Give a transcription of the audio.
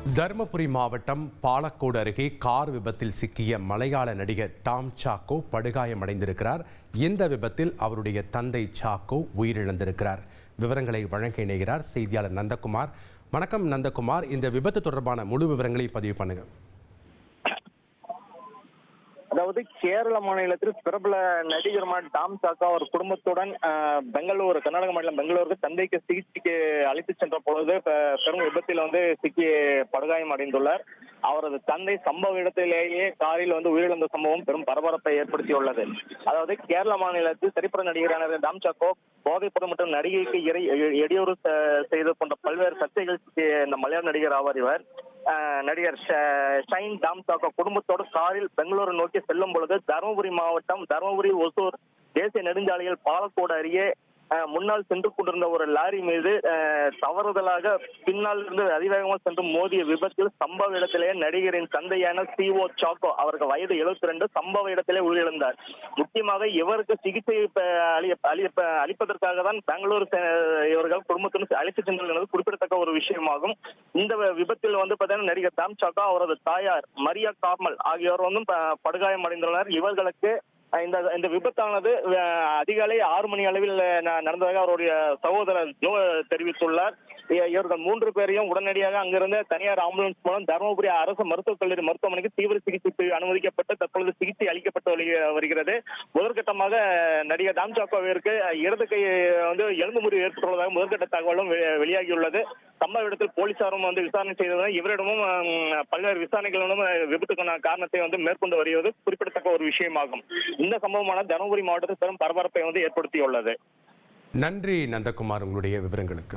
தருமபுரி மாவட்டம் பாலக்கோடு அருகே கார் விபத்தில் சிக்கிய மலையாள நடிகர் டாம் சாக்கோ படுகாயமடைந்திருக்கிறார். இந்த விபத்தில் அவருடைய தந்தை சாக்கோ உயிரிழந்திருக்கிறார். விவரங்களை வழங்க இணைகிறார் செய்தியாளர் நந்தகுமார். வணக்கம் நந்தகுமார். இந்த விபத்து தொடர்பான முழு விவரங்களை பதிவு பண்ணுங்கள் அதாவது கேரள மாநிலத்தில் பிரபல நடிகருமான டாம் சாக்கா அவர் குடும்பத்துடன் பெங்களூர் கர்நாடக மாநிலம் பெங்களூருக்கு தந்தைக்கு சிகிச்சைக்கு அழைத்து சென்ற பொழுது பெரும் விபத்தில் வந்து சிக்கி படுகாயம் அடைந்துள்ளார். அவரது தந்தை சம்பவ இடத்திலேயே காரில் வந்து உயிரிழந்த சம்பவம் பெரும் பரபரப்பை ஏற்படுத்தியுள்ளது. அதாவது கேரள மாநிலத்தில் திரைப்பட நடிகரான டாம் சாக்கோ போதைப்பொருள் மற்றும் நடிகைக்கு இறை இடையூறு செய்து போன்ற பல்வேறு சர்ச்சைகள் சிக்கிய இந்த மலையாள நடிகர் ஆவார் இவர். நடிகர் ஷ- ஷைன் டாம் சாக்கோ குடும்பத்தோடு காரில் பெங்களூரு நோக்கி செல்லும் பொழுது தருமபுரி மாவட்டம் தருமபுரி ஒசூர் தேசிய நெடுஞ்சாலையில் பாலக்கோடு அருகே முன்னால் சென்று கொண்டிருந்த ஒரு லாரி மீது தவறுதலாக பின்னால் இருந்து அதிவேகமாக சென்று மோதிய விபத்தில் சம்பவ இடத்திலேயே நடிகரின் தந்தையான சிஓ சாக்கோ அவருக்கு வயது 72 ரெண்டு சம்பவ இடத்திலே உயிரிழந்தார். முக்கியமாக இவருக்கு சிகிச்சை அளிப்பதற்காக தான் பெங்களூர் இவர்கள் குடும்பத்தினர் அழைத்து சென்றது என்பது குறிப்பிடத்தக்க ஒரு விஷயமாகும். இந்த விபத்தில் வந்து பார்த்தீங்கன்னா நடிகர் தாம் சாக்கோ அவரது தாயார் மரியா கார்மல் ஆகியோர் வந்து படுகாயம் அடைந்துள்ளனர் இவர்களுக்கு இந்த இந்த விபத்தானது அதிகாலை ஆறு மணி அளவில் நடந்ததாக அவருடைய சகோதரர் ஜோ தெரிவித்துள்ளார். இவர்கள் மூன்று பேரையும் உடனடியாக அங்கிருந்த தனியார் ஆம்புலன்ஸ் மூலம் தருமபுரி அரசு மருத்துவக் கல்லூரி மருத்துவமனைக்கு தீவிர சிகிச்சை அனுமதிக்கப்பட்டு தற்பொழுது சிகிச்சை அளிக்கப்பட்டு வருகிறது. முதற்கட்டமாக நடிகர் தாம் சாக்கோவிற்கு இடது கை வந்து எலும்பு முறிவு ஏற்பட்டுள்ளதாக முதற்கட்ட தகவலும் வெ- வெளியாகியுள்ளது. சம்பவ இடத்தில் போலீசாரும் வந்து விசாரணை செய்ததுடன் இவரிடமும் பல்வேறு விசாரணைகளிலும் விபத்துக்கான காரணத்தை வந்து மேற்கொண்டு வருவது குறிப்பிடத்தக்க ஒரு விஷயமாகும். இந்த சம்பவமான தருமபுரி மாவட்டத்தில் பெரும் பரபரப்பை வந்து ஏற்படுத்தியுள்ளது. நன்றி நந்தகுமார் உங்களுடைய விவரங்களுக்கு.